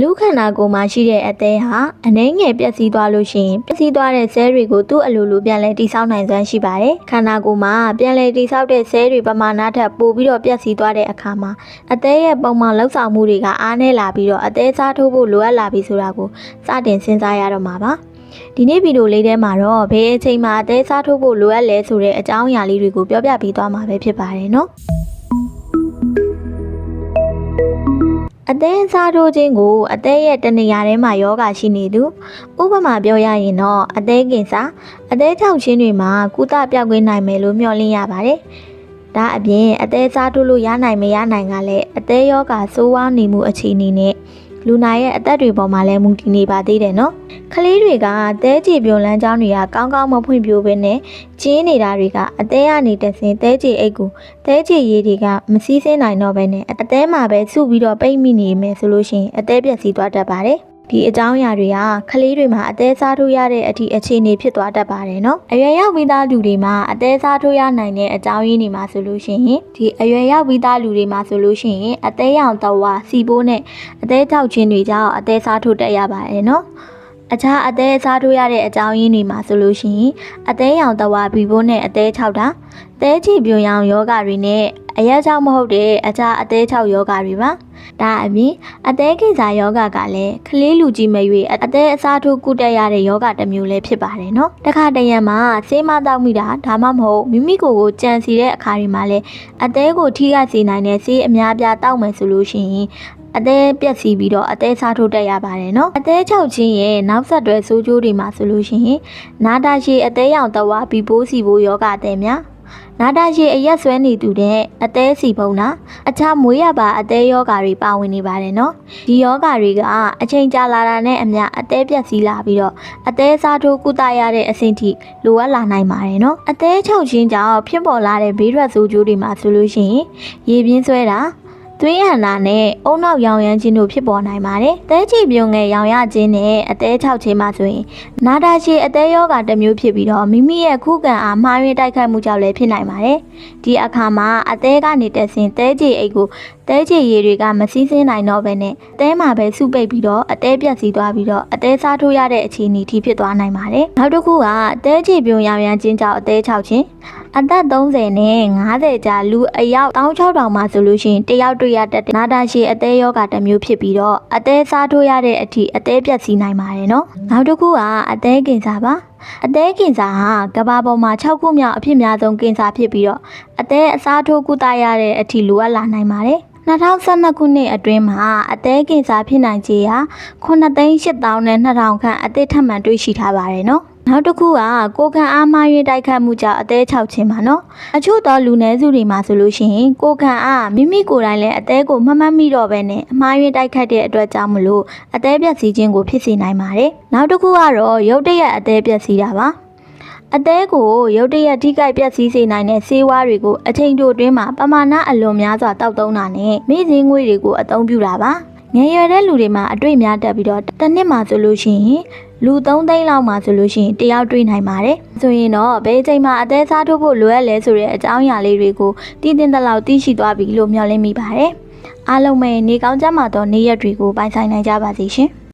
လူခန္ဓာကိုယ်မှာရှိတဲ့အသေးဟာအနှဲငယ်ပျက်စီးသွားလို့ရှိရင်ပျက်စီးသွားတဲ့ဆဲတွေကိုသူ့အလိုလိုပြန်လဲတိဆောက်နိုင်စွမ်းရှိပါတယ်ခန္ဓာကိုယ်မှာပြန်လဲတိဆောက်တဲ့ဆဲတွေပမာဏထက်ပိုပြီးတော့ပျက်စီးသွားတဲ့အခါမှာအသေးရဲ့ပုံမှန်လှုပ်ဆောင်မှုတွေကအားနည်းလာပြီးတော့အသေးစားထိုးဖို့လိုအပ်လာပြီဆိုတာကိုစတင်စဉ်းစားရတော့မှာပါဒီနေ့ဗီဒီယိုလေးထဲမှာတော့ဘယ်အချိန်မှာအသေးစားထိုးဖို့လိုအပ်လဲဆိုတဲ့အကြောင်းအရာလေးတွေကိုပြောပြပေးသွားမှာပဲဖြစ်ပါတယ်နော် အသေးစားထိုးခြင်းကိုအသေးရဲ့တနေရာထဲမှာယောဂရှိနေသူဥပမာပြောရရင်တော့အသေးကင်စာအသေးချောက်ချင်းတွေမှာကုသပြောက်ကွင်းနိုင်မယ်လို့မျှော်လင့်ရပါတယ်။ဒါအပြင်အသေးစားထိုးလို့ရနိုင်မရနိုင်ကလည်းအသေးယောဂဆိုးဝါးနေမှုအခြေအနေနဲ့ လူနာရဲ့အသက်တွေပေါ်မှာလည်းမူတည်နေပါသေးတယ်နော်။ကလေးတွေကသဲကြည်ပြုံလန်းချောင်းတွေကကောင်းကောင်းမဖွင့်ပြိုးဘဲနဲ့ကျင်းနေတာတွေကအသေးကနေတဆင်သဲကြည်အိတ်ကိုသဲချေရည်တွေကမစည်းစင်းနိုင်တော့ဘဲနဲ့အသေးမှာပဲစုပြီးတော့ပိတ်မိနေမယ်ဆိုလို့ရှိရင်အသေးပြက်စီးသွားတတ်ပါတယ်။ ဒီအကြောင်းအရာတွေကကလေးတွေမှာအသေးစားထိုးရတဲ့အထိအခြေအနေဖြစ်သွားတတ်ပါတယ်နော်။အရွယ်ရောက်ပြီးသားလူတွေမှာအသေးစားထိုးရနိုင်တဲ့အကြောင်းရင်းတွေမှာဆိုလို့ရှိရင်ဒီအရွယ်ရောက်ပြီးသားလူတွေမှာဆိုလို့ရှိရင်အသေးရောင်တဝါစီပိုးနဲ့အသေးချောက်ချင်းတွေကြောင့်အသေးစားထိုးတက်ရပါတယ်နော်။ အခြားအသေးစားထိုးရတဲ့အကြောင်းရင်းတွေမှာဆိုလို့ရှိရင်အသေးရောင်တဝါဘီဘိုးနဲ့အသေးချောက်တာသဲချီပြွန်ရောင်ယောဂတွေနဲ့အရက်ချောက်မဟုတ်တဲ့အခြားအသေးချောက်ယောဂတွေပါဒါအပြင်အသေးကိစ္စယောဂကလည်းကလေးလူကြီးမရွေအသေးအစားထိုးကုတက်ရတဲ့ယောဂတစ်မျိုးလည်းဖြစ်ပါတယ်နော်တခါတရံမှာဆေးမတောက်မိတာဒါမှမဟုတ်မိမိကိုယ်ကိုကြံစီတဲ့အခါတွေမှာလည်းအသေးကိုထိခိုက်စေနိုင်တဲ့ဆေးအများပြားတောက်မယ်ဆိုလို့ရှိရင် အသေးပြက်စီးပြီးတော့အသေးစားထိုးတက်ရပါတယ်နော်အသေးချောက်ချင်းရဲ့နောက်ဆက်တွဲဆိုးကျိုးတွေမှာဆိုလို့ရှိရင်နာတာရှည်အသေးရောင်တဝါဘီပိုးစီဘိုးယောဂအသေးများနာတာရှည်အရက်ဆွဲနေသူတဲ့အသေးစီပုံနာအခြားမွေးရပါအသေးယောဂါတွေပါဝင်နေပါတယ်နော်ဒီယောဂါတွေကအချိန်ကြာလာတာနဲ့အမျှအသေးပြက်စီးလာပြီးတော့အသေးစားထိုးကုသရတဲ့အဆင့်ထိလိုအပ်လာနိုင်ပါတယ်နော်အသေးချုပ်ချင်းကြောင့်ဖြစ်ပေါ်လာတဲ့ဘေးထွက်ဆိုးကျိုးတွေမှာဆိုလို့ရှိရင်ရေပြင်းဆွဲတာ သွေးဟန်တာနဲ့အုံနောက်ရောင်ရမ်းခြင်းတို့ဖြစ်ပေါ်နိုင်ပါတယ်။သဲချီပြုံငယ်ရောင်ရခြင်းနဲ့အသေးချောက်ခြင်းမှာဆိုရင်နာတာရှည်အသေးယောဂတစ်မျိုးဖြစ်ပြီးတော့မိမိရဲ့ခုခံအားမှားယွင်းတိုက်ခိုက်မှုကြောင့်လည်းဖြစ်နိုင်ပါတယ်။ဒီအခါမှာအသေးကနေတက်ဆင်သဲချီအိတ်ကိုသဲချီရည်တွေကမစည်းစင်းနိုင်တော့ဘဲနဲ့သဲမှာပဲစုပိတ်ပြီးတော့အသေးပြက်စီးသွားပြီးတော့အသေးစားထိုးရတဲ့အခြေအနေထိဖြစ်သွားနိုင်ပါတယ်။နောက်တစ်ခုကသဲချီပြုံရောင်ရမ်းခြင်းကြောင့်အသေးချောက်ခြင်း အသက်30နဲ့50ကြာလူအယောက်16000မှာဆိုလို့ရှိရင်တယောက်တွေ့ရတဲ့နာတာရှည်အသေးယောဂတစ်မျိုးဖြစ်ပြီးတော့အသေးစားထိုးရတဲ့အထိအသေးပြက်စီးနိုင်ပါတယ်နော်နောက်တစ်ခုကအသေးကင်စာပါအသေးကင်စာဟာကဘာပေါ်မှာ6ခုမြောက်အဖြစ်များဆုံးကင်စာဖြစ်ပြီးတော့အသေးအစားထိုးကုသရတဲ့အထိလိုအပ်လာနိုင်ပါတယ်2012ခုနှစ်အတွင်းမှာအသေးကင်စာဖြစ်နိုင်ခြေဟာ9,8000နဲ့2000ခန့်အသစ်ထပ်မံတွေ့ရှိထားပါတယ်နော် နောက်တစ်ခုကကိုခံအားမား၍တိုက်ခတ်မှုကြောင့်အသေးချောက်ခြင်းပါနော်အချို့သောလူနည်းစုတွေမှာဆိုလို့ရှိရင်ကိုခံအားမိမိကိုယ်တိုင်လည်းအသေးကိုမမှတ်မိတော့ဘဲနဲ့အမှား၍တိုက်ခတ်တဲ့အတွက်ကြောင့်မလို့အသေးပြက်စီးခြင်းကိုဖြစ်စေနိုင်ပါတယ်နောက်တစ်ခုကတော့ရုတ်တရက်အသေးပြက်စီးတာပါအသေးကိုရုတ်တရက်ထိခိုက်ပျက်စီးစေနိုင်တဲ့ဆေးဝါးတွေကိုအချိန်တိုအတွင်းမှာပမာဏအလွန်များစွာတောက်သုံးတာနဲ့မိစင်းငွေတွေကိုအသုံးပြုတာပါ ငယ်ရွယ်တဲ့လူတွေမှာအတွေ့များတက်ပြီးတော့တစ်နှစ်မှဆိုလို့ရှိရင်လူ3သိန်းလောက်မှဆိုလို့ရှိရင်တယောက်တွေ့နိုင်ပါတယ်ဆိုရင်တော့ဘယ်အချိန်မှအသေးစားထုတ်ဖို့လိုအပ်လဲဆိုတဲ့အကြောင်းအရာလေးတွေကိုတည်တင်တဲ့လောက်သိရှိသွားပြီလို့မျှော်လင့်မိပါတယ်အားလုံးပဲနေကောင်းကြမှာတော့နေ့ရက်တွေကိုပိုင်ဆိုင်နိုင်ကြပါစေရှင်